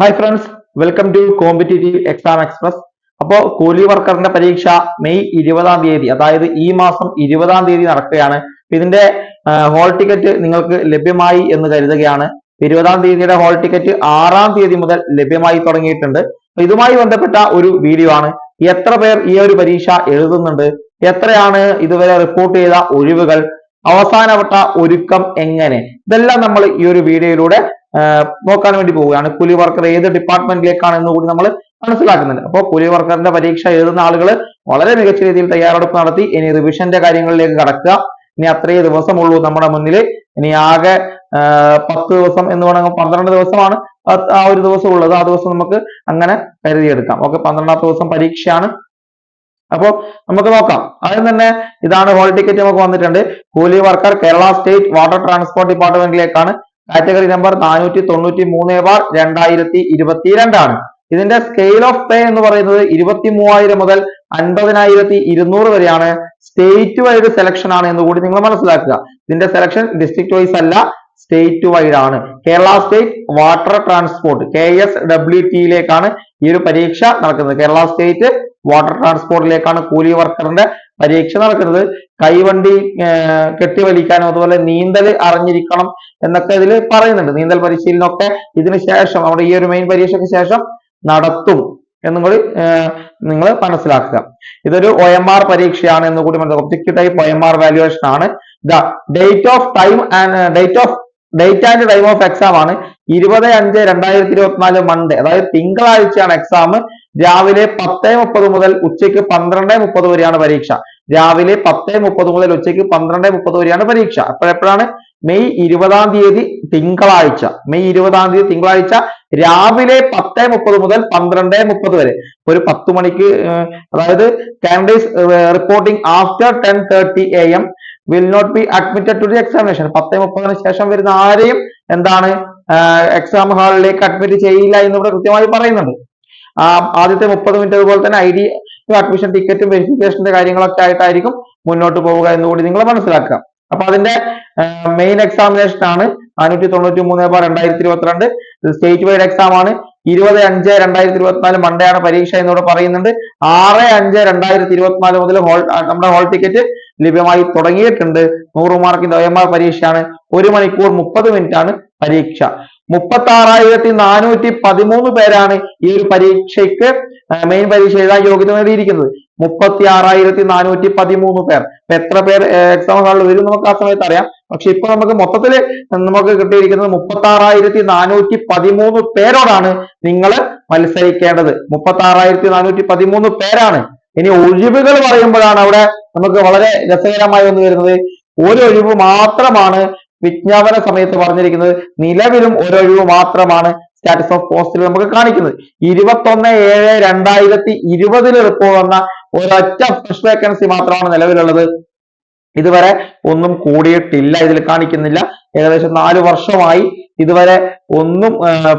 Hi friends welcome to competitive exam express അപ്പോൾ കൂലി വർക്കറിന്റെ പരീക്ഷ മെയ് ഇരുപതാം തീയതി അതായത് ഈ മാസം ഇരുപതാം തീയതി നടക്കുകയാണ്. ഇതിന്റെ ഹോൾ ടിക്കറ്റ് നിങ്ങൾക്ക് ലഭ്യമായി എന്ന് കരുതുകയാണ്. ഇരുപതാം തീയതിയുടെ ഹോൾ ടിക്കറ്റ് ആറാം തീയതി മുതൽ ലഭ്യമായി തുടങ്ങിയിട്ടുണ്ട്. ഇതുമായി ബന്ധപ്പെട്ട ഒരു വീഡിയോ ആണ്. എത്ര പേർ ഈ ഒരു പരീക്ഷ എഴുതുന്നുണ്ട്? എത്രയാണ് ഇതുവരെ റിപ്പോർട്ട് ചെയ്ത ഒഴിവുകൾ? അവസാനവട്ട ഒരുക്കം എങ്ങനെ? ഇതെല്ലാം നമ്മൾ ഈ ഒരു വീഡിയോയിലൂടെ നോക്കാൻ വേണ്ടി പോവുകയാണ്. കൂലി വർക്കർ ഏത് ഡിപ്പാർട്ട്മെന്റിലേക്കാണ് എന്ന് കൂടി നമ്മൾ മനസ്സിലാക്കുന്നുണ്ട്. അപ്പോൾ കൂലി വർക്കറിന്റെ പരീക്ഷ എഴുതുന്ന ആളുകൾ വളരെ മികച്ച രീതിയിൽ തയ്യാറെടുപ്പ് നടത്തി. ഇനി റിവിഷന്റെ കാര്യങ്ങളിലേക്ക് കടക്കുക. ഇനി അത്രയേ ദിവസമുള്ളൂ നമ്മുടെ മുന്നിൽ ഇനി ആകെ പത്ത് ദിവസം എന്ന് വേണമെങ്കിൽ പന്ത്രണ്ട് ദിവസമാണ് ആ- ഒരു ദിവസം ഉള്ളത്. ആ ദിവസം നമുക്ക് അങ്ങനെ കരുതിയെടുക്കാം. ഓക്കെ പന്ത്രണ്ടാമത്തെ ദിവസം പരീക്ഷയാണ്. അപ്പോ നമുക്ക് നോക്കാം. ആദ്യം തന്നെ ഇതാണ് ഹോൾ ടിക്കറ്റ് നമുക്ക് വന്നിട്ടുണ്ട്. കൂലി worker Kerala state water transport ഡിപ്പാർട്ട്മെന്റിലേക്കാണ് category number നാനൂറ്റി തൊണ്ണൂറ്റി മൂന്ന് ബാർ രണ്ടായിരത്തി ഇരുപത്തിരണ്ടാണ് ഇതിന്റെ സ്കെയിൽ ഓഫ് പേ എന്ന് പറയുന്നത് ഇരുപത്തി മൂവായിരം മുതൽ അൻപതിനായിരത്തി ഇരുന്നൂറ് വരെയാണ് സ്റ്റേറ്റ് വൈഡ് സെലക്ഷൻ ആണ് എന്ന് കൂടി നിങ്ങൾ മനസ്സിലാക്കുക. ഇതിന്റെ സെലക്ഷൻ ഡിസ്ട്രിക്ട് വൈസ് അല്ല സ്റ്റേറ്റ് വൈഡ് ആണ്. Kerala state water transport K S W ടിയിലേക്കാണ് ഈ ഒരു പരീക്ഷ നടക്കുന്നത്. കേരള സ്റ്റേറ്റ് വാട്ടർ ട്രാൻസ്പോർട്ടിലേക്കാണ് കൂലി വർക്കറിന്റെ പരീക്ഷ നടക്കുന്നത് കൈവണ്ടി കെട്ടി കെട്ടിവലിക്കാനും അതുപോലെ നീന്തൽ അറിഞ്ഞിരിക്കണം എന്നൊക്കെ ഇതിൽ പറയുന്നുണ്ട്. നീന്തൽ പരിശീലനമൊക്കെ ഇതിന് ശേഷം നമ്മുടെ ഈ ഒരു മെയിൻ പരീക്ഷയ്ക്ക് ശേഷം നടത്തും എന്നും കൂടി നിങ്ങൾ മനസ്സിലാക്കുക. ഇതൊരു ഒ എം ആർ പരീക്ഷയാണ് എന്ന് കൂടി മനസ്സിലാക്കുക. Objective type O M R valuation ആണ്. The date of time and date of date and time of exam ആണ്. ഇരുപത് അഞ്ച് രണ്ടായിരത്തി ഇരുപത്തിനാല് മൺഡേ അതായത് തിങ്കളാഴ്ചയാണ് എക്സാം. രാവിലെ പത്ത് മുപ്പത് മുതൽ ഉച്ചയ്ക്ക് പന്ത്രണ്ട് മുപ്പത് വരെയാണ് പരീക്ഷ. രാവിലെ പത്ത് മുപ്പത് മുതൽ ഉച്ചയ്ക്ക് പന്ത്രണ്ട് മുപ്പത് വരെയാണ് പരീക്ഷ. അപ്പോഴെപ്പോഴാണ് മെയ് ഇരുപതാം തീയതി തിങ്കളാഴ്ച. മെയ് ഇരുപതാം തീയതി തിങ്കളാഴ്ച രാവിലെ പത്ത് മുപ്പത് മുതൽ പന്ത്രണ്ട് മുപ്പത് വരെ. ഒരു പത്ത് മണിക്ക് അതായത് candidates reporting after ten thirty a m will not be admitted to the examination പത്ത് മുപ്പതിന് ശേഷം വരുന്ന ആരെയും എന്താണ് എക്സാം ഹാളിലേക്ക് അഡ്മിറ്റ് ചെയ്യില്ല എന്ന് ഇവിടെ കൃത്യമായി പറയുന്നുണ്ട്. ആദ്യത്തെ മുപ്പത് മിനിറ്റ് അതുപോലെ തന്നെ ഐ ഡി അഡ്മിഷൻ ടിക്കറ്റും വെരിഫിക്കേഷന്റെ കാര്യങ്ങളൊക്കെ ആയിട്ടായിരിക്കും മുന്നോട്ട് പോവുക എന്നുകൂടി നിങ്ങൾ മനസ്സിലാക്കുക. അപ്പൊ അതിന്റെ മെയിൻ എക്സാമിനേഷൻ ആണ് നാനൂറ്റി തൊണ്ണൂറ്റി മൂന്ന് ബാർ രണ്ടായിരത്തി ഇരുപത്തിരണ്ട് സ്റ്റേറ്റ് വൈഡ് എക്സാം ആണ്. ഇരുപത് അഞ്ച് രണ്ടായിരത്തി ഇരുപത്തിനാല് മൺഡേ ആണ് പരീക്ഷ എന്നോട് പറയുന്നുണ്ട്. ആറ് അഞ്ച് രണ്ടായിരത്തി ഇരുപത്തിനാല് മുതൽ ഹോൾ നമ്മുടെ ഹോൾ ടിക്കറ്റ് ലഭ്യമായി തുടങ്ങിയിട്ടുണ്ട്. നൂറ് മാർക്കിന്റെ ഒ എം ആർ പരീക്ഷയാണ്. ഒരു മണിക്കൂർ മുപ്പത് മിനിറ്റ് ആണ് പരീക്ഷ. മുപ്പത്തി ആറായിരത്തി നാനൂറ്റി പതിമൂന്ന് പേരാണ് ഈ ഒരു പരീക്ഷയ്ക്ക് മെയിൻ പരീക്ഷ എഴുതാൻ യോഗ്യത നേടിയിരിക്കുന്നത് മുപ്പത്തി ആറായിരത്തി നാനൂറ്റി പതിമൂന്ന് പേർ. അപ്പൊ എത്ര പേർ എക്സാം ഹാളിൽ വരും നമുക്ക് ആ സമയത്ത് അറിയാം. പക്ഷെ ഇപ്പൊ നമുക്ക് മൊത്തത്തിൽ നമുക്ക് കിട്ടിയിരിക്കുന്നത് മുപ്പത്തി ആറായിരത്തി നാനൂറ്റി പതിമൂന്ന് പേരോടാണ് നിങ്ങൾ മത്സരിക്കേണ്ടത്. മുപ്പത്തി ആറായിരത്തി നാനൂറ്റി പതിമൂന്ന് പേരാണ്. ഇനി ഒഴിവുകൾ പറയുമ്പോഴാണ് അവിടെ നമുക്ക് വളരെ രസകരമായി വന്നു വരുന്നത്. ഒരു ഒഴിവ് മാത്രമാണ് വിജ്ഞാപന സമയത്ത് പറഞ്ഞിരിക്കുന്നത് നിലവിലും ഒരൊഴിവ് മാത്രമാണ് സ്റ്റാറ്റസ് ഓഫ് പോസ്റ്റിൽ നമുക്ക് കാണിക്കുന്നത്. ഇരുപത്തൊന്ന് ഏഴ് രണ്ടായിരത്തി ഇരുപതിൽ റിപ്പോർട്ട് വന്ന ഒരൊറ്റ ഫ്രഷ് വേക്കൻസി മാത്രമാണ് നിലവിലുള്ളത്. ഇതുവരെ ഒന്നും കൂടിയിട്ടില്ല ഇതിൽ കാണിക്കുന്നില്ല. ഏകദേശം നാല് വർഷമായി ഇതുവരെ ഒന്നും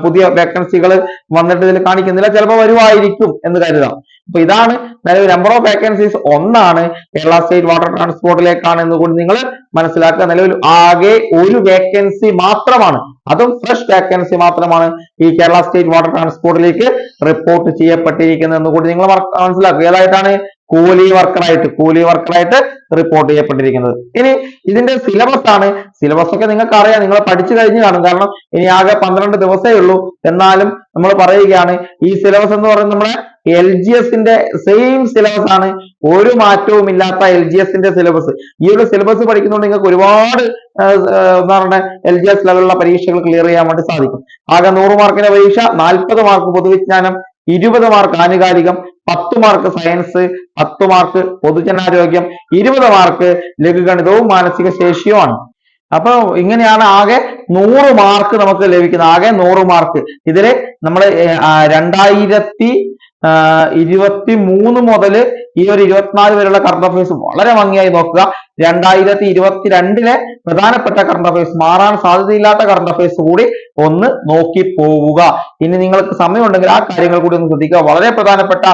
പുതിയ വേക്കൻസികൾ വന്നിട്ട് ഇതിൽ കാണിക്കുന്നില്ല. ചിലപ്പോൾ വരുമായിരിക്കും എന്ന് കരുതാം. അപ്പൊ ഇതാണ് നിലവിൽ നമ്പർ ഓഫ് വേക്കൻസീസ് ഒന്നാണ് കേരള സ്റ്റേറ്റ് വാട്ടർ ട്രാൻസ്പോർട്ടിലേക്കാണ് എന്ന് കൂടി നിങ്ങൾ മനസ്സിലാക്കുക നിലവിൽ ആകെ ഒരു വേക്കൻസി മാത്രമാണ്. അതും ഫ്രഷ് വേക്കൻസി മാത്രമാണ് ഈ കേരള സ്റ്റേറ്റ് വാട്ടർ ട്രാൻസ്പോർട്ടിലേക്ക് റിപ്പോർട്ട് ചെയ്യപ്പെട്ടിരിക്കുന്നത് എന്ന് കൂടി നിങ്ങൾ മനസ്സിലാക്കുക. ഏതായിട്ടാണ്? കൂലി വർക്കറായിട്ട് കൂലി വർക്കറായിട്ട് റിപ്പോർട്ട് ചെയ്യപ്പെട്ടിരിക്കുന്നത്. ഇനി ഇതിന്റെ സിലബസ് ആണ്. സിലബസ് ഒക്കെ നിങ്ങൾക്ക് അറിയാം നിങ്ങൾ പഠിച്ചു കഴിഞ്ഞു കാണും. കാരണം ഇനി ആകെ പന്ത്രണ്ട് ദിവസമേ ഉള്ളൂ. എന്നാലും നമ്മൾ പറയുകയാണ് ഈ സിലബസ് എന്ന് പറയുന്നത് നമ്മുടെ എൽ ജി എസിന്റെ സെയിം സിലബസ് ആണ്. ഒരു മാറ്റവും ഇല്ലാത്ത എൽ ജി എസിന്റെ സിലബസ് ഈ ഒരു സിലബസ് പഠിക്കുന്നതുകൊണ്ട് നിങ്ങൾക്ക് ഒരുപാട് ആഹ് ആഹ് എന്താ പറയുക എൽ ജി എസ് ലെവലിലുള്ള പരീക്ഷകൾ ക്ലിയർ ചെയ്യാൻ വേണ്ടി സാധിക്കും. ആകെ നൂറ് മാർക്കിന്റെ പരീക്ഷ നാൽപ്പത് മാർക്ക് പൊതുവിജ്ഞാനം ഇരുപത് മാർക്ക് ആനുകാലികം പത്ത് മാർക്ക് സയൻസ് പത്ത് മാർക്ക് പൊതുജനാരോഗ്യം ഇരുപത് മാർക്ക് ലഘുഗണിതവും മാനസിക ശേഷിയുമാണ് അപ്പൊ ഇങ്ങനെയാണ് ആകെ നൂറ് മാർക്ക് നമുക്ക് ലഭിക്കുന്നത്. ആകെ നൂറ് മാർക്ക് ഇതിൽ നമ്മൾ രണ്ടായിരത്തി ഇരുപത്തി മൂന്ന് മുതൽ ഈ ഒരു ഇരുപത്തിനാല് വരെയുള്ള കറണ്ട് അഫയേഴ്സ് വളരെ ഭംഗിയായി നോക്കുക. രണ്ടായിരത്തി ഇരുപത്തിരണ്ടിലെ പ്രധാനപ്പെട്ട കറണ്ട് അഫയേഴ്സ് മാറാൻ സാധ്യതയില്ലാത്ത കറണ്ട് അഫയേഴ്സ് കൂടി ഒന്ന് നോക്കി പോവുക. ഇനി നിങ്ങൾക്ക് സമയമുണ്ടെങ്കിൽ ആ കാര്യങ്ങൾ കൂടി ഒന്ന് ശ്രദ്ധിക്കുക. വളരെ പ്രധാനപ്പെട്ട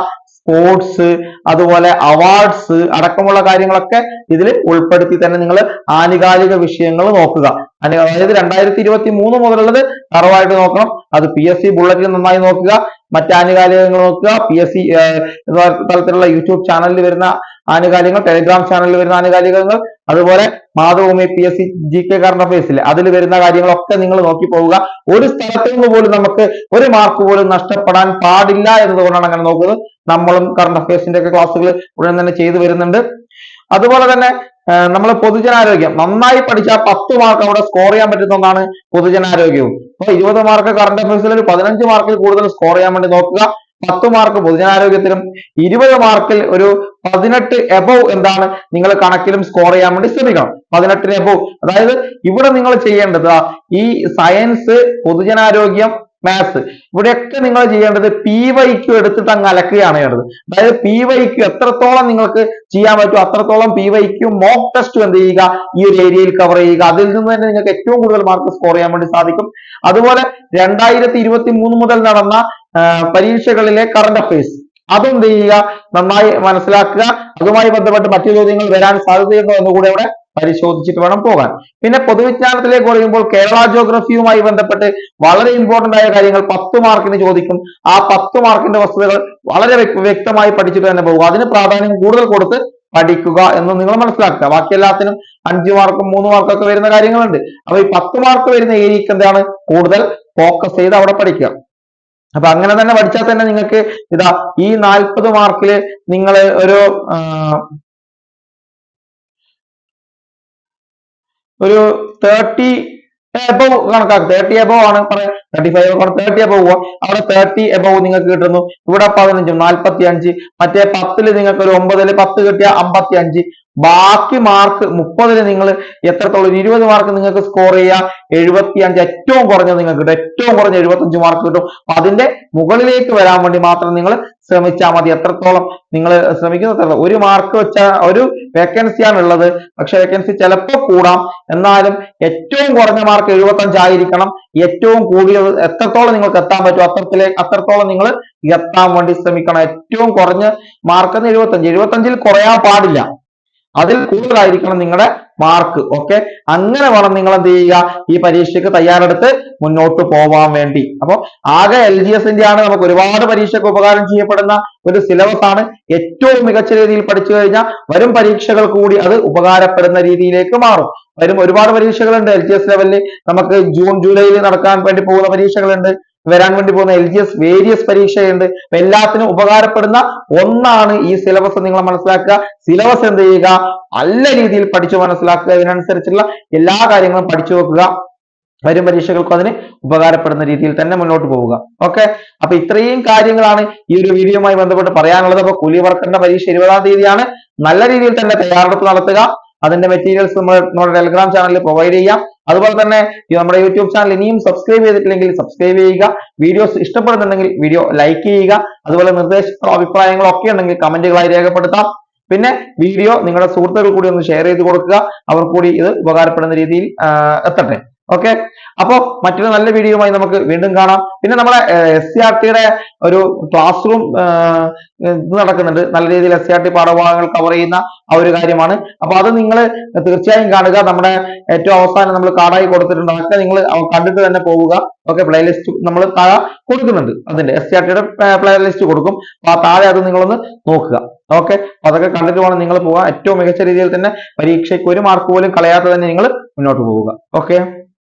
സ്പോർട്സ് അതുപോലെ അവാർഡ്സ് അടക്കമുള്ള കാര്യങ്ങളൊക്കെ ഇതിൽ ഉൾപ്പെടുത്തി തന്നെ നിങ്ങൾ ആനുകാലിക വിഷയങ്ങൾ നോക്കുക. അതായത് രണ്ടായിരത്തി ഇരുപത്തി മൂന്ന് മുതലുള്ളത് തറവായിട്ട് നോക്കണം. അത് പി എസ് സി ബുള്ളറ്റിൽ നന്നായി നോക്കുക. മറ്റ് ആനുകാലികങ്ങൾ നോക്കുക. പി എസ് സി തലത്തിലുള്ള യൂട്യൂബ് ചാനലിൽ വരുന്ന ആനുകാലികങ്ങൾ ടെലിഗ്രാം ചാനലിൽ വരുന്ന ആനുകാലികങ്ങൾ അതുപോലെ Mathrubhumi P S C G K current അഫയേഴ്സിൽ അതിൽ വരുന്ന കാര്യങ്ങളൊക്കെ നിങ്ങൾ നോക്കി പോവുക. ഒരു സ്ഥലത്തു നിന്ന് പോലും നമുക്ക് ഒരു മാർക്ക് പോലും നഷ്ടപ്പെടാൻ പാടില്ല എന്നതുകൊണ്ടാണ് അങ്ങനെ നോക്കുന്നത്. നമ്മളും കറണ്ട് അഫയേഴ്സിന്റെ ഒക്കെ ക്ലാസ്സുകൾ ഉടൻ തന്നെ ചെയ്തു വരുന്നുണ്ട്. അതുപോലെ തന്നെ നമ്മൾ പൊതുജനാരോഗ്യം. നന്നായി പഠിച്ചാൽ പത്ത് മാർക്ക് അവിടെ സ്കോർ ചെയ്യാൻ പറ്റുന്ന ഒന്നാണ് പൊതുജനാരോഗ്യവും. അപ്പൊ ഇരുപത് മാർക്ക് കറണ്ട് അഫയേഴ്സിൽ ഒരു പതിനഞ്ച് മാർക്കിൽ കൂടുതൽ സ്കോർ ചെയ്യാൻ വേണ്ടി നോക്കുക. പത്ത് മാർക്ക് പൊതുജനാരോഗ്യത്തിലും ഇരുപത് മാർക്കിൽ ഒരു പതിനെട്ട് എബവ് എന്താണ് നിങ്ങൾ കണക്കിലും സ്കോർ ചെയ്യാൻ വേണ്ടി ശ്രമിക്കണം. പതിനെട്ടിന് എബവ് അതായത് ഇവിടെ നിങ്ങൾ ചെയ്യേണ്ടത് ഈ സയൻസ് പൊതുജനാരോഗ്യം മാത്സ് ഇവിടെയൊക്കെ നിങ്ങൾ ചെയ്യേണ്ടത് പി വൈക്ക് എടുത്തിട്ട് അങ്ങ് അലക്കുകയാണ് ചെയ്യേണ്ടത്. അതായത് പി വൈക്ക് എത്രത്തോളം നിങ്ങൾക്ക് ചെയ്യാൻ പറ്റും അത്രത്തോളം പി വൈക്ക് മോക്ക് ടെസ്റ്റ് എന്ത് ചെയ്യുക ഈ ഒരു ഏരിയയിൽ കവർ ചെയ്യുക. അതിൽ നിന്ന് തന്നെ നിങ്ങൾക്ക് ഏറ്റവും കൂടുതൽ മാർക്ക് സ്കോർ ചെയ്യാൻ വേണ്ടി സാധിക്കും. അതുപോലെ രണ്ടായിരത്തി ഇരുപത്തി മൂന്ന് മുതൽ നടന്ന പരീക്ഷകളിലെ കറണ്ട് അഫയേഴ്സ് അതെന്ത് ചെയ്യുക? നന്നായി മനസ്സിലാക്കുക. അതുമായി ബന്ധപ്പെട്ട് മറ്റു ചോദ്യങ്ങൾ വരാൻ സാധ്യതയുണ്ടോ എന്നുകൂടെ അവിടെ പരിശോധിച്ചിട്ട് വേണം പോകാൻ. പിന്നെ പൊതുവിജ്ഞാനത്തിലേക്ക് പറയുമ്പോൾ കേരള ജോഗ്രഫിയുമായി ബന്ധപ്പെട്ട് വളരെ ഇമ്പോർട്ടന്റ് ആയ കാര്യങ്ങൾ പത്ത് മാർക്കിന് ചോദിക്കും. ആ പത്ത് മാർക്കിന്റെ വസ്തുതകൾ വളരെ വ്യക്തമായി പഠിച്ചിട്ട് തന്നെ പോകുക. അതിന് പ്രാധാന്യം കൂടുതൽ കൊടുത്ത് പഠിക്കുക എന്ന് നിങ്ങൾ മനസ്സിലാക്കുക. ബാക്കി എല്ലാത്തിനും അഞ്ചു മാർക്കും മൂന്ന് മാർക്കും ഒക്കെ വരുന്ന കാര്യങ്ങളുണ്ട്. അപ്പൊ ഈ പത്ത് മാർക്ക് വരുന്ന ഏരിയക്ക് എന്താണ്? കൂടുതൽ ഫോക്കസ് ചെയ്ത് അവിടെ പഠിക്കുക. അപ്പൊ അങ്ങനെ തന്നെ പഠിച്ചാൽ തന്നെ നിങ്ങൾക്ക് ഇതാ ഈ നാൽപ്പത് മാർക്കിൽ നിങ്ങൾ ഒരു ഒരു തേർട്ടി എബവ് കണക്കാക്കും. തേർട്ടി എബവ് ആണ് പറയാം. തേർട്ടി ഫൈവ് തേർട്ടി എബവ് പോവാം അവിടെ തേർട്ടി എബവ് നിങ്ങൾക്ക് കിട്ടുന്നു. ഇവിടെ പതിനഞ്ചും നാൽപ്പത്തി അഞ്ച് മറ്റേ പത്തിൽ നിങ്ങൾക്ക് ഒരു ഒമ്പതിൽ പത്ത് കിട്ടിയ അമ്പത്തി അഞ്ച് ബാക്കി മാർക്ക് മുപ്പതിന് നിങ്ങൾ എത്രത്തോളം ഇരുപത് മാർക്ക് നിങ്ങൾക്ക് സ്കോർ ചെയ്യാം? എഴുപത്തി അഞ്ച് ഏറ്റവും കുറഞ്ഞത് നിങ്ങൾക്ക് കിട്ടും. ഏറ്റവും കുറഞ്ഞ എഴുപത്തഞ്ച് മാർക്ക് കിട്ടും. അപ്പൊ അതിന്റെ മുകളിലേക്ക് വരാൻ വേണ്ടി മാത്രം നിങ്ങൾ ശ്രമിച്ചാൽ മതി. എത്രത്തോളം നിങ്ങൾ ശ്രമിക്കുന്ന ഒരു മാർക്ക് വെച്ച ഒരു വേക്കൻസിയാണ് ഉള്ളത്. പക്ഷെ വേക്കൻസി ചിലപ്പോൾ കൂടാം. എന്നാലും ഏറ്റവും കുറഞ്ഞ മാർക്ക് എഴുപത്തഞ്ച് ആയിരിക്കണം. ഏറ്റവും കൂടിയത് എത്രത്തോളം നിങ്ങൾക്ക് എത്താൻ പറ്റും അത്തരത്തിലെ അത്രത്തോളം നിങ്ങൾ എത്താൻ വേണ്ടി ശ്രമിക്കണം. ഏറ്റവും കുറഞ്ഞ മാർക്ക് എഴുപത്തഞ്ച് എഴുപത്തഞ്ചിൽ കുറയാൻ പാടില്ല. അതിൽ കൂടുതലായിരിക്കണം നിങ്ങളുടെ മാർക്ക് ഓക്കെ അങ്ങനെ വേണം നിങ്ങൾ എന്ത് ചെയ്യുക? ഈ പരീക്ഷയ്ക്ക് തയ്യാറെടുത്ത് മുന്നോട്ട് പോവാൻ വേണ്ടി. അപ്പൊ ആകെ എൽ ജി എസിന്റെ ആണ് നമുക്ക് ഒരുപാട് പരീക്ഷയ്ക്ക് ഉപകാരം ചെയ്യപ്പെടുന്ന ഒരു സിലബസ് ആണ്. ഏറ്റവും മികച്ച രീതിയിൽ പഠിച്ചു കഴിഞ്ഞാൽ വരും പരീക്ഷകൾ കൂടി അത് ഉപകാരപ്പെടുന്ന രീതിയിലേക്ക് മാറും. വരും ഒരുപാട് പരീക്ഷകളുണ്ട് എൽ ജി എസ് ലെവലിൽ നമുക്ക് ജൂൺ ജൂലൈയിൽ നടക്കാൻ വേണ്ടി പോകുന്ന പരീക്ഷകളുണ്ട്. വരാൻ വേണ്ടി പോകുന്ന എൽ ജി എസ് വേരിയസ് പരീക്ഷയുണ്ട്. എല്ലാത്തിനും ഉപകാരപ്പെടുന്ന ഒന്നാണ് ഈ സിലബസ് നിങ്ങൾ മനസ്സിലാക്കുക. സിലബസ് എന്ത് ചെയ്യുക? നല്ല രീതിയിൽ പഠിച്ചു മനസ്സിലാക്കുക. ഇതിനനുസരിച്ചുള്ള എല്ലാ കാര്യങ്ങളും പഠിച്ചു വെക്കുക വരും പരീക്ഷകൾക്കും അതിന് ഉപകാരപ്പെടുന്ന രീതിയിൽ തന്നെ മുന്നോട്ട് പോവുക. ഓക്കെ അപ്പൊ ഇത്രയും കാര്യങ്ങളാണ് ഈ ഒരു വീഡിയോയുമായി ബന്ധപ്പെട്ട് പറയാനുള്ളത്. അപ്പൊ കൂലി വർക്കറിന്റെ പരീക്ഷ ഇരുപതാം തീയതിയാണ്. നല്ല രീതിയിൽ തന്നെ തയ്യാറെടുപ്പ് നടത്തുക. അതിന്റെ മെറ്റീരിയൽസ് നമ്മൾ നമ്മുടെ ടെലിഗ്രാം ചാനലിൽ പ്രൊവൈഡ് ചെയ്യാം. അതുപോലെ തന്നെ നമ്മുടെ യൂട്യൂബ് ചാനൽ ഇനിയും സബ്സ്ക്രൈബ് ചെയ്തിട്ടില്ലെങ്കിൽ സബ്സ്ക്രൈബ് ചെയ്യുക. വീഡിയോസ് ഇഷ്ടപ്പെടുന്നുണ്ടെങ്കിൽ വീഡിയോ ലൈക്ക് ചെയ്യുക. അതുപോലെ നിർദ്ദേശങ്ങളോ അഭിപ്രായങ്ങളോ ഒക്കെ ഉണ്ടെങ്കിൽ കമന്റുകളായി രേഖപ്പെടുത്താം. പിന്നെ വീഡിയോ നിങ്ങളുടെ സുഹൃത്തുക്കൾ കൂടി ഒന്ന് ഷെയർ ചെയ്ത് കൊടുക്കുക. അവർ കൂടി ഇത് ഉപകാരപ്പെടുന്ന രീതിയിൽ എത്തട്ടെ. ഓക്കെ അപ്പോ മറ്റൊരു നല്ല വീഡിയോയുമായി നമുക്ക് വീണ്ടും കാണാം. പിന്നെ നമ്മുടെ എസ് സി ആർ ടിയുടെ ഒരു ക്ലാസ് റൂം ഇത് നടക്കുന്നുണ്ട്. നല്ല രീതിയിൽ എസ് സി ആർ ടി പാഠഭാഗങ്ങൾ കവർ ചെയ്യുന്ന ആ ഒരു കാര്യമാണ്. അപ്പൊ അത് നിങ്ങൾ തീർച്ചയായും കാണുക. നമ്മുടെ ഏറ്റവും അവസാനം നമ്മൾ കാർഡായി കൊടുത്തിട്ടുണ്ട്. അതൊക്കെ നിങ്ങൾ കണ്ടിട്ട് തന്നെ പോവുക ഓക്കെ പ്ലേലിസ്റ്റ് നമ്മൾ താഴെ കൊടുക്കുന്നുണ്ട്. അതിന്റെ എസ് സി ആർ ടിയുടെ പ്ലേലിസ്റ്റ് കൊടുക്കും. അപ്പൊ ആ താഴെ അത് നിങ്ങളൊന്ന് നോക്കുക. ഓക്കെ അതൊക്കെ കണ്ടിട്ട് വേണം നിങ്ങൾ പോകാൻ. ഏറ്റവും മികച്ച രീതിയിൽ തന്നെ പരീക്ഷയ്ക്ക് ഒരു മാർക്ക് പോലും കളയാതെ തന്നെ നിങ്ങൾ മുന്നോട്ട് പോവുക. ഓക്കെ